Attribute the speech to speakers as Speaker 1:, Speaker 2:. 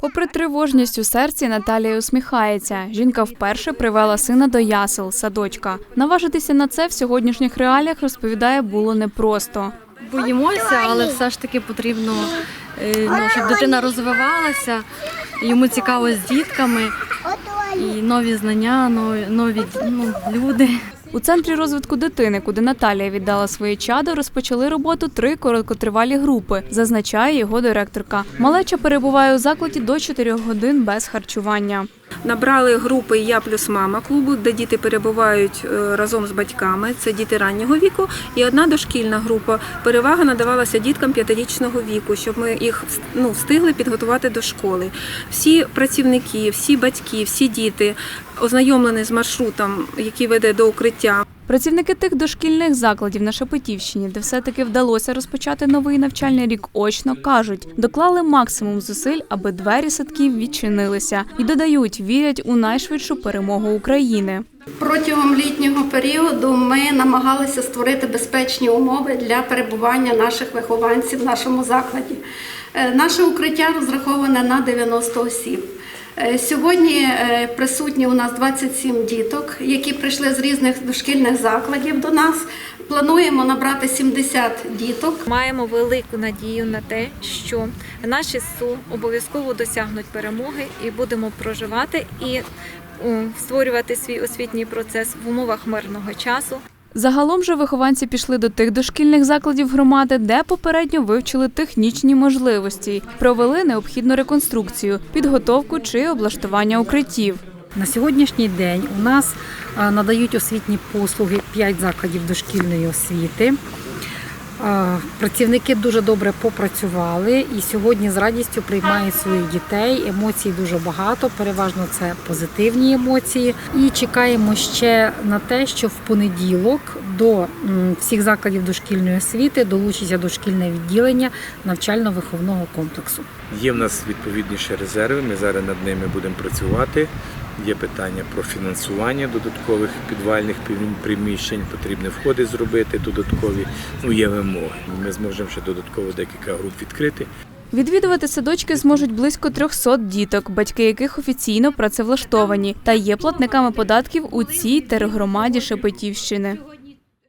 Speaker 1: Попри тривожність у серці, Наталія усміхається. Жінка вперше привела сина до ясел, садочка. Наважитися на це в сьогоднішніх реаліях розповідає було непросто.
Speaker 2: Боїмося, але все ж таки потрібно, е, ну, щоб дитина розвивалася. Йому цікаво з дітками і нові знання, нові, нові ну, люди.
Speaker 1: У центрі розвитку дитини, куди Наталія віддала своє чадо, розпочали роботу три короткотривалі групи, зазначає його директорка. Малеча перебуває у закладі до 4 годин без харчування.
Speaker 3: Набрали групи Я плюс мама клубу, де діти перебувають е, разом з батьками. Це діти раннього віку, і одна дошкільна група. Перевага надавалася діткам п'ятирічного віку, щоб ми їх ну, встигли підготувати до школи. Всі працівники, всі батьки, всі діти ознайомлені з маршрутом, який веде до укриття.
Speaker 1: Працівники тих дошкільних закладів на Шепетівщині, де все-таки вдалося розпочати новий навчальний рік очно, кажуть, доклали максимум зусиль, аби двері садків відчинилися, і додають, вірять у найшвидшу перемогу України.
Speaker 4: Протягом літнього періоду ми намагалися створити безпечні умови для перебування наших вихованців в нашому закладі. Е, Наше укриття розраховане на 90 осіб. Е, Сьогодні е, присутні у нас 27 діток, які прийшли з різних дошкільних закладів до нас. Плануємо набрати 70 діток.
Speaker 5: Маємо велику надію на те, що наші СУ обов'язково досягнуть перемоги і будемо проживати і створювати свій освітній процес в умовах мирного часу.
Speaker 1: Загалом же вихованці пішли до тих дошкільних закладів громади, де попередньо вивчили технічні можливості, провели необхідну реконструкцію, підготовку чи облаштування укриттів.
Speaker 6: На сьогоднішній день у нас надають освітні послуги 5 закладів дошкільної освіти. Працівники дуже добре попрацювали і сьогодні з радістю приймають своїх дітей. Емоцій дуже багато, переважно це позитивні емоції. І чекаємо ще на те, що в понеділок до всіх закладів дошкільної освіти долучиться дошкільне відділення навчально-виховного комплексу.
Speaker 7: Є в нас відповідні ще резерви. Ми зараз над ними будемо працювати. Є питання про фінансування додаткових підвальних приміщень, потрібні входи зробити додаткові. Ну є вимоги. Ми зможемо ще додатково декілька груп відкрити.
Speaker 1: Відвідувати садочки зможуть близько 300 діток, батьки яких офіційно працевлаштовані та є платниками податків у цій тергромаді Шепетівщини.